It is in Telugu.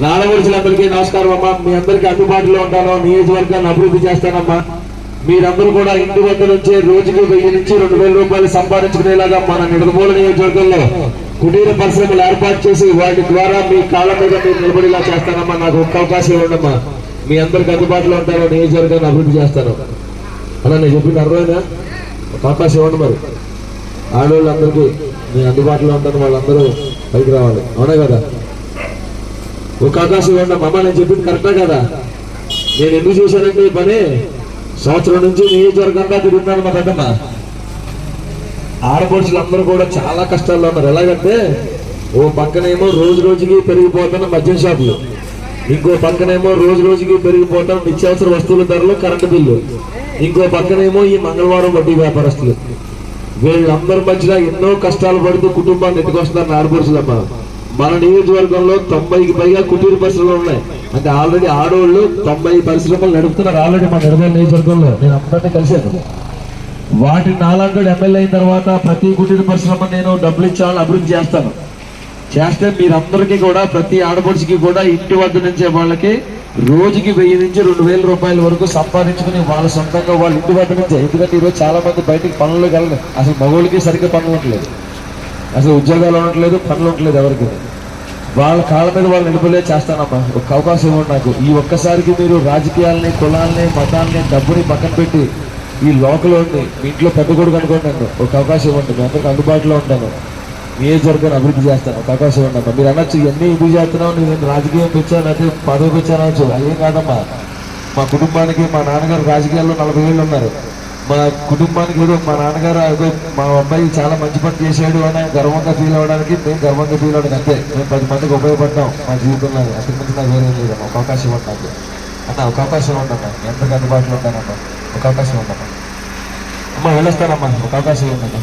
నాడవలసినందరికీ నమస్కారం అమ్మా. మీ అందరికీ అందుబాటులో ఉంటాను. నియోజకవర్గాన్ని అభివృద్ధి చేస్తానమ్మా. మీరందరూ కూడా ఇంటి వద్ద నుంచే రోజుకి వెయ్యి నుంచి రెండు వేల రూపాయలు సంపాదించుకునేలాగా మన నిడదమూల నియోజకవర్గంలో కుటీర పరిశ్రమలు ఏర్పాటు చేసి వాటి ద్వారా మీ కాళ్ళ మీద మీరు నిలబడేలా చేస్తానమ్మా. నాకు ఒక్క అవకాశం ఇవ్వండమ్మా. మీ అందరికి అందుబాటులో ఉంటాను. నియోజకవర్గాన్ని అభివృద్ధి చేస్తాను. అలా నేను చెప్పింది అర్థమైనా ఒక అవకాశం ఇవ్వండి మరి. ఆడవాళ్ళందరికీ మీ అందుబాటులో ఉంటాను. వాళ్ళందరూ పైకి రావాలి. అవునా కదా? ఒక అవకాశం ఇవ్వండి అమ్మ నేను చెప్పింది కరెక్టా కదా? నేను ఎందుకు చేశానంటే ఈ పని? సంవత్సరం నుంచి నియోజకవర్గంగా తిరుగుతున్నాను మా పెద్దమ్మ. ఆడపడుచులు అందరూ కూడా చాలా కష్టాల్లో ఉన్నారు. ఎలాగంటే ఓ పక్కనేమో రోజు రోజుకి పెరిగిపోతున్న మద్యం షాపులు. ఇంకో పక్కనేమో రోజు రోజుకి పెరిగిపోతాం నిత్యావసర వస్తువుల ధరలు కరెంటు బిల్లు. ఇంకో పక్కనేమో ఈ మంగళవారం వడ్డీ వ్యాపారస్తులు. వీళ్ళందరి మధ్యలో ఎన్నో కష్టాలు పడుతూ కుటుంబాన్ని ఎత్తుకొస్తున్నారు ఆడపడుచులమ్మ. మన నియోజకవర్గంలో తొంభైకి పైగా కుటీర పరిశ్రమలు ఉన్నాయి. అంటే ఆల్రెడీ ఆడవాళ్ళు తొంభై పరిశ్రమలు నడుపుతున్నారు. ఆల్రెడీ మన నిర్మల్ నియోజకవర్గంలో నేను అందరినీ కలిశాను. వాటి నాలంటూ ఎమ్మెల్యే అయిన తర్వాత ప్రతి కుటీర పరిశ్రమ నేను డబ్బులు ఇచ్చాలని అభివృద్ధి చేస్తాను. చేస్తే మీరందరికీ కూడా ప్రతి ఆడపడుచుకి కూడా ఇంటి వద్ద నుంచే వాళ్ళకి రోజుకి వెయ్యి నుంచి రెండు వేల రూపాయల వరకు సంపాదించుకుని వాళ్ళ సొంతంగా వాళ్ళ ఇంటి వద్ద నుంచే. ఎందుకంటే ఈరోజు చాలా మంది బయటికి పనులు కలగదు అసలు మగవాళ్ళకి సరిగ్గా పనులు ఉండలేదు అసలు ఉద్యోగాలు ఉండట్లేదు పనులు ఉండట్లేదు ఎవరికి. వాళ్ళ కాళ్ళ మీద వాళ్ళు నిలబలే చేస్తానమ్మా. ఒక అవకాశం ఇవ్వండి నాకు. ఈ ఒక్కసారికి మీరు రాజకీయాల్ని కులాల్ని మతాల్ని డబ్బుని పక్కన పెట్టి ఈ లోకలోని ఉండి మీ ఇంట్లో పెద్ద కొడుకు అనుకోండి నన్ను. ఒక అవకాశం ఇవ్వండి మీ అందరికి అందుబాటులో ఉంటాను ఏ నియోజకవర్గాన్ని అభివృద్ధి చేస్తాను. ఒక అవకాశం ఇవ్వండి అమ్మా. మీరు అనొచ్చు ఇవన్నీ ఇది చేస్తున్నావు? నేను రాజకీయం పెంచాను అయితే పదవి పెంచాను అనొచ్చు అదేం కాదమ్మా. మా కుటుంబానికి మా నాన్నగారు రాజకీయాల్లో నలభై ఏళ్ళు ఉన్నారు. మా కుటుంబానికి ఏదో మా నాన్నగారు ఏదో మా అబ్బాయి చాలా మంచి పని చేశాడు అని గర్వంగా ఫీల్ అవ్వడానికి మేము గర్వంగా ఫీల్ అవ్వడానికి అంతే. మేము పది మందికి ఉపయోగపడ్డాం మా జీవితంలో. అంతకు మించి నాకు వేరే లేదు ఒక అవకాశం ఇవ్వండి నాకు. అన్న ఒక అవకాశం ఇవ్వండి ఎంతకు అందుబాటులో ఉంటానమ్మా ఒక అవకాశం ఇవ్వండి అమ్మ. వెళ్ళొస్తానమ్మా. ఒక అవకాశం ఇవ్వండి